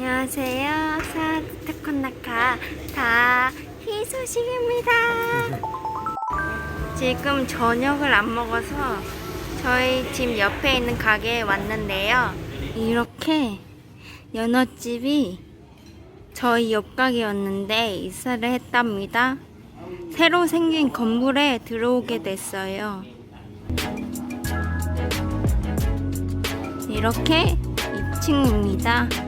안녕하세요. 사타콘나카 다희소식입니다. 지금 저녁을 안 먹어서 저희 집 옆에 있는 가게에 왔는데요. 이렇게 연어집이 저희 옆 가게였는데 이사를 했답니다. 새로 생긴 건물에 들어오게 됐어요. 이렇게 2층입니다.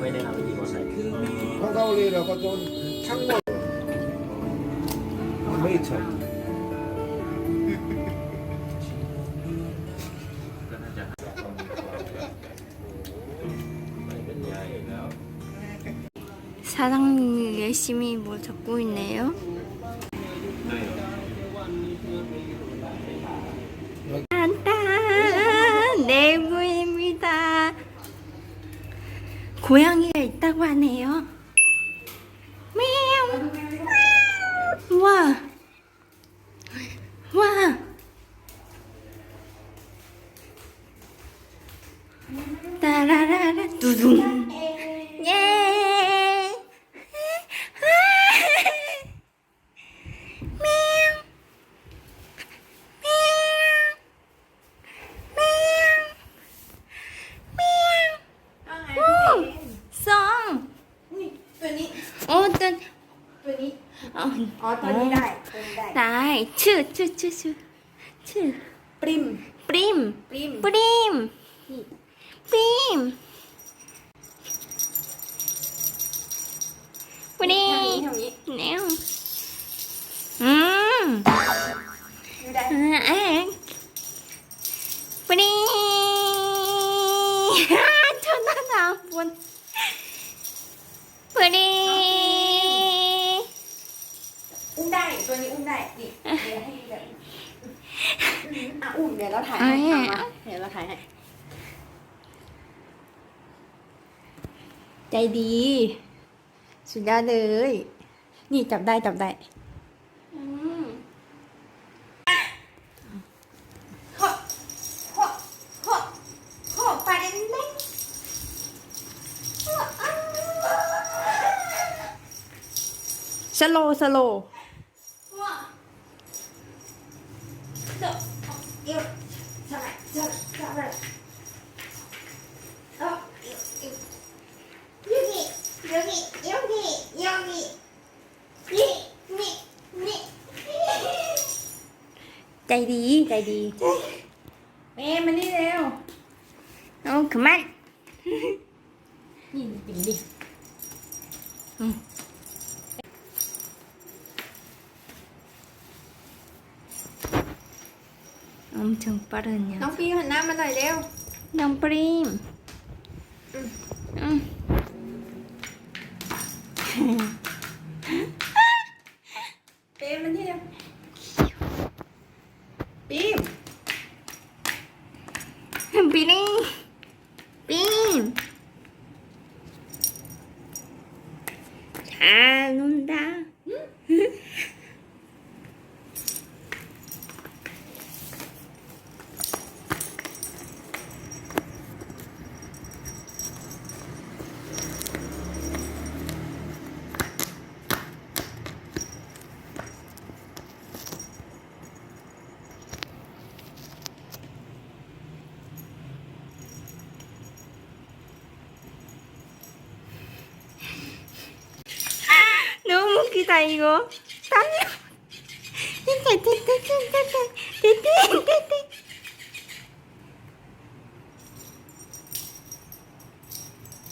외래 나오기 이곳에 한가울리라고 좀 창고 메이처 사장님 열심히 뭘적고 있네요. 고양이가 있다고 하네요. 미우. 와. 와. 따라라라 두둥. ตัวนี้อออตัวนี้ได้ตัวนี้ได้ได้ชื่อชื่อชื่อชื่อชื่อปริมปริมปริมปริมปริมปริมแนวอืมอ๊ะปริมชนหน้าสาให้แบบอ่ะอุ่นเดี๋ยวเราถ่ายให้เดี๋ยวเราถ่ายให้ ใจดี สุดยอดเลย นี่จับได้จับได้สโลสโลใจดีใจดีเมย์มันี่เร็วน้องขมันนี่ติ่นดิงป빠เรน้องพีหันหน้ามาหน่อยเร็วน้องปริมเปรมมันที่เดียวปีมปีปีมปริมนดา 땀이다 이거 땀이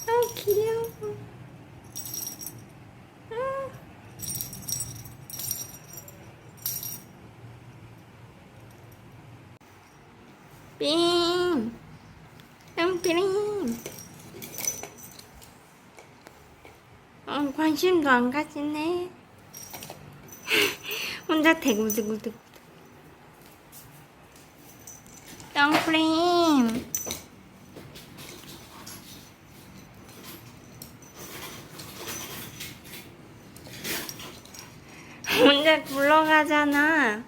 아 귀여워 아. 빙 빙빙 어, 관심도 안 가지네 혼자 대구대구대구 덩크림 혼자 굴러가잖아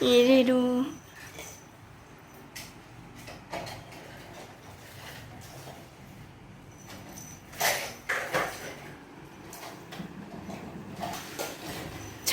이리로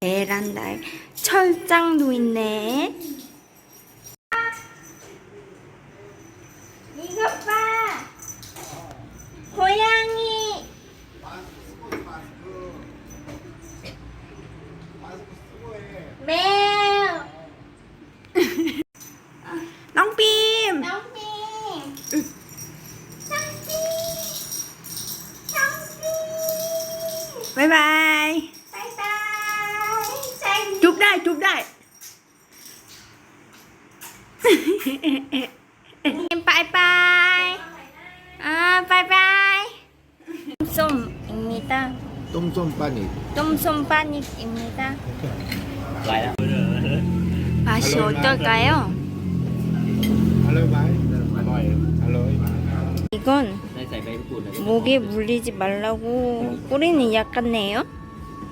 베란다에 철장 도있네 ยิ้มไปไปอ่าไปไปส้มอิมมิตา 똥손 빠니 똥손 빠닉입니다. 와요. 맛이 어떨까요? 할로이 바이. 할로이 이건 목에 물리지 말라고 뿌리는 약 같네요.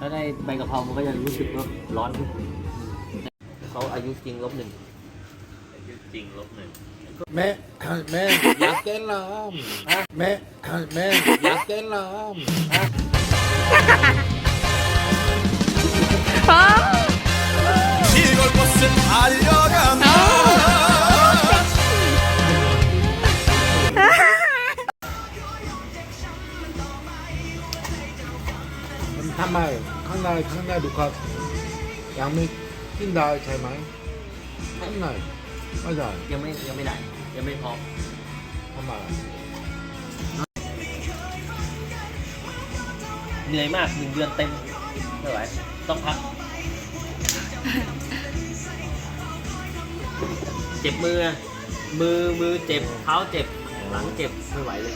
ถ้าได้ใบกะเพรามันก็จะรู้สึกว่าร้อนขึ้นเขาอายุจริงลบหนึ่งจริงลบหนึ่ง Mẹ, mẹ, dạ tên là ông Mẹ, mẹ, dạ tên là ô ้อม이걸벗은달려간มันทำไมข้างในข้างในดูครับยังไม่กินได้ใช่ไหมข้างในไม่ได้ยังไม่ยังไม่ได้ยังไม่พร้อมทำไมเหนื่อยมากหนึ่งเดือนเต็มไม่ไหวต้องพักเจ็บมือ มือมือเจ็บ เท้าเจ็บหลังเจ็บไม่ไหวเลย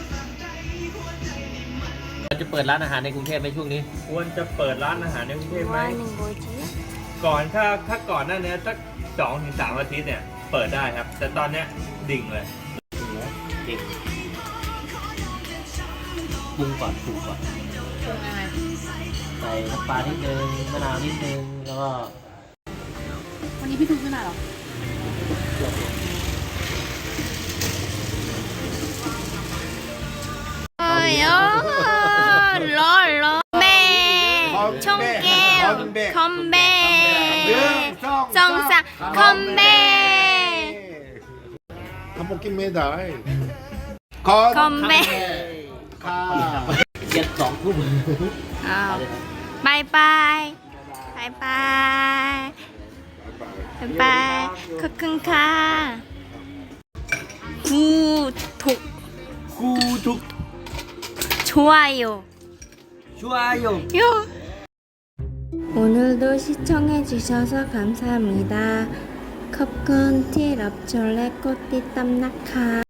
เราจะเปิดร้านอาหารในกรุงเทพไหมช่วงนี้ ควรจะเปิดร้านอาหารในกรุงเทพไหมก่อนถ้าถ้าก่อนหน้านี้สักสองถึงสามอาทิตย์เนี่ยเปิดได้ครับแต่ตอนเนี้ยดิ่งเลยดิ่งปรุงก่อนปรุงก่อนปรุงยังไงใส่น้ำปลานิดนึงมะนาวนิดนึงแล้วก็วันนี้พี่ดูขนาดหรอคอมเบ้องส้อแม่ชงแก้วคอมเบ้ 뽑기입니건 건배. 가. เย็ 바이바이. 바이바이. 바이바이. 크큰카. 구독, 구독 좋아요. 좋아요 요. 오늘도 시청해주셔서 감사합니다. ขอบคุณที่รับชมและกดติดตามนะคะ